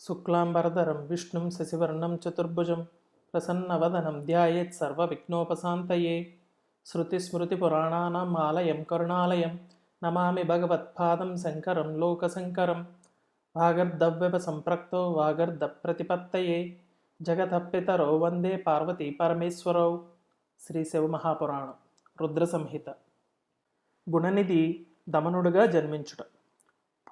శుక్లాంబరధరం విష్ణుం శశివర్ణం చతుర్భుజం ప్రసన్నవదనం ధ్యాయేత్ సర్వవిఘ్నోపశాంతయే. శృతిస్మృతిపురాణానాం ఆలయం కరుణాలయం నమామి భగవత్పాదం శంకరం లోకశంకరం వాగర్ధవ్యవ సంప్రక్తో వాగర్ధ ప్రతిపత్తయే. జగతపితరో వందే పార్వతీ పరమేశ్వరౌ. శ్రీ శివమహాపురాణం రుద్ర సంహిత. గుణనిధి దమనుడుగా జన్మించుట.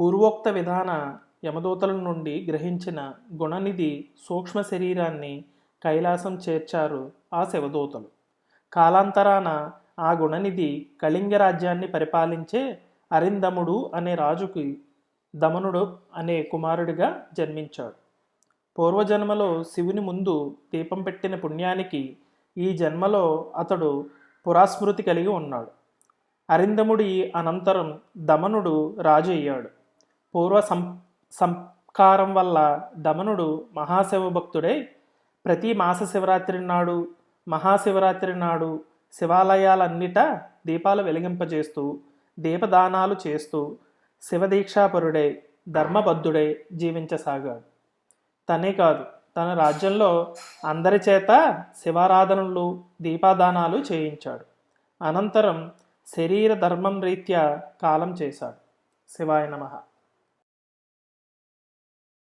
పూర్వోక్త విధాన యమదూతల నుండి గ్రహించిన గుణనిధి సూక్ష్మ శరీరాన్ని కైలాసం చేర్చారు ఆ శివదూతలు. కాలాంతరాన ఆ గుణనిధి కళింగ రాజ్యాన్ని పరిపాలించే అరిందముడు అనే రాజుకి దమనుడు అనే కుమారుడిగా జన్మించాడు. పూర్వజన్మలో శివుని ముందు దీపం పెట్టిన పుణ్యానికి ఈ జన్మలో అతడు పురాస్మృతి కలిగి ఉన్నాడు. అరిందముడి అనంతరం దమనుడు రాజు అయ్యాడు పూర్వ సం సంస్కారం వల్ల దమనుడు మహాశివభక్తుడై ప్రతి మాస శివరాత్రి నాడు మహాశివరాత్రి నాడు శివాలయాలన్నిటా దీపాలు వెలిగింపజేస్తూ దీపదానాలు చేస్తూ శివదీక్షాపరుడై ధర్మబద్ధుడై జీవించసాగాడు. తనే కాదు తన రాజ్యంలో అందరి చేత శివారాధనలు దీపాదానాలు చేయించాడు. అనంతరం శరీర ధర్మం రీత్యా కాలం చేశాడు. శివాయ నమః.